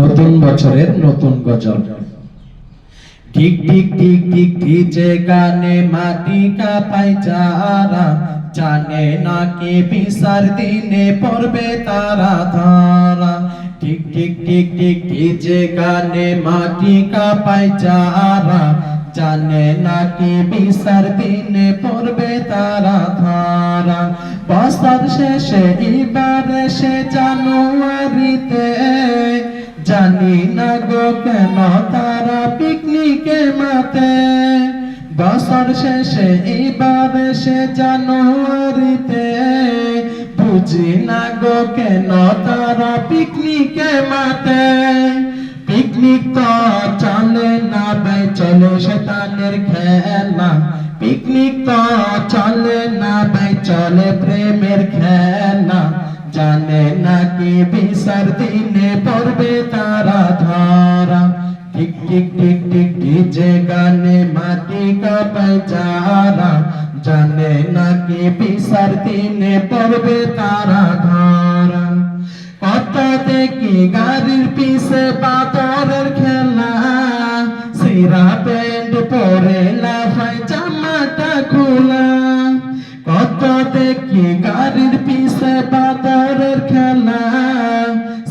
নতুন বছরের নতুন গজল। ঠিক ঠিক ঠিক ঠিক ভিজে গানে মাটি কাপাই যারা। জানে না কে বিসার দিনে পড়বে তারা ধারা। ঠিক ঠিক ঠিক ঠিক ভিজে গানে মাটি কাপাই যারা। জানে না কি বিসার দিনে পড়বে তারা ধারা। বছর শেষে এবার সে জানুয়ারিতে জানি না গো কেন তারা পিকনিকে মাতে বছর শেষে এবার সে জানুয়ারিতে। বুঝি না গো কেন তারা পিকনিকে মাতে পিকনিক তো চলে না ভাই, চলে শতানের খেলা। পিকনিক তো চলে না ভাই, চলে প্রেমের খেলা। জানে না কি বিসার দিনে ঠিক ঠিক ঠিক ঠিক ডিজে গানে মাটি কাপায় যারা। জানে না কি বিসার দিনে পড়বে তারা ধরা। কত দেখি গাড়ির পিছে পাথরের খেলা। সিরা প্যান্ট পরে লাফাই জামাটা খোলা। কত দেখি গাড়ির পিছে পাথরের খেলা।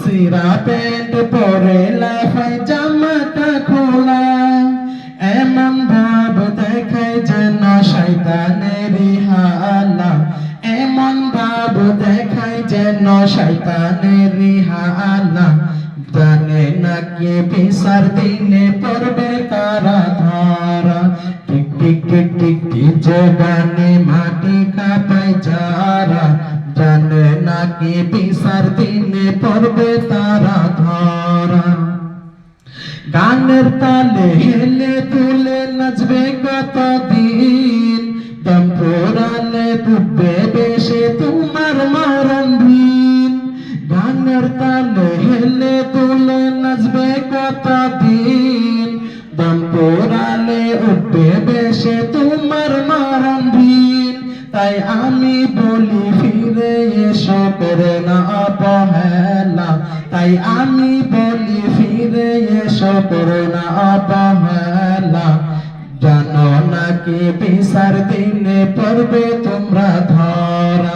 সিরা প্যান্ট পরে লাফাই দেখায় যেন শয়তানেরই হালা জানে না কে বিসার দিনে পড়বে তারা ধরা। টিক টিক টিক টিক টিক মাটি কাপায় যারা। জানে না কে বিসার দিনে পড়বে তারা ধরা। গানের তালে হেলে তুলে নাচবে পোড়ালে ডুববে বেশে তোমার মরণ দিন গানের তালে হেলে তুলে নাচবে কতদিন দম পোড়ালে উঠবে বেশে তোমার মরণ দিন তাই আমি বলি, ফিরে এসো, করে না অবহেলা। তাই আমি বলি, ফিরে এসো, করে না অবহেলা। জানো না কি বিসার দিনে পড়বে তোমরা ধরা।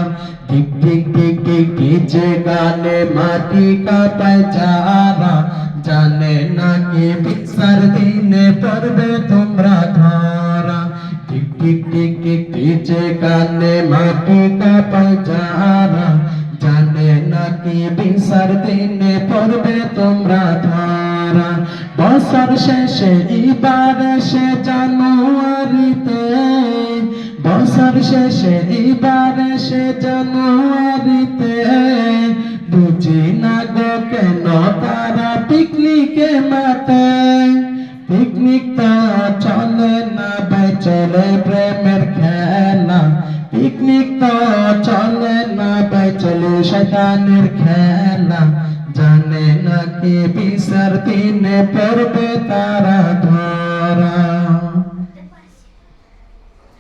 ঠিক ঠিক ঠিক ঠিক ডিজে গানে মাটি কাটায় যারা। জানে না কি বিসার দিনে পড়বে তোমরা ধরা। ঠিক ঠিক ঠিক ঠিক ডিজে গানে মাটি কাটায় যারা। জানে না কি বিসার দিনে পড়বে তোমরা ধরা। বছর শেষে, এবার সে বছর শেষে এবার সে জানুয়ারিতে বুঝি না গো কেন তারা পিকনিকে মাতে। পিকনিক তো চলে না ভাই, চলে প্রেমের খেলা। পিকনিক তো চলে না ভাই, চলে শয়তানের খেলা। জানে না কি বিসার দিনে পড়বে তারা ধরা।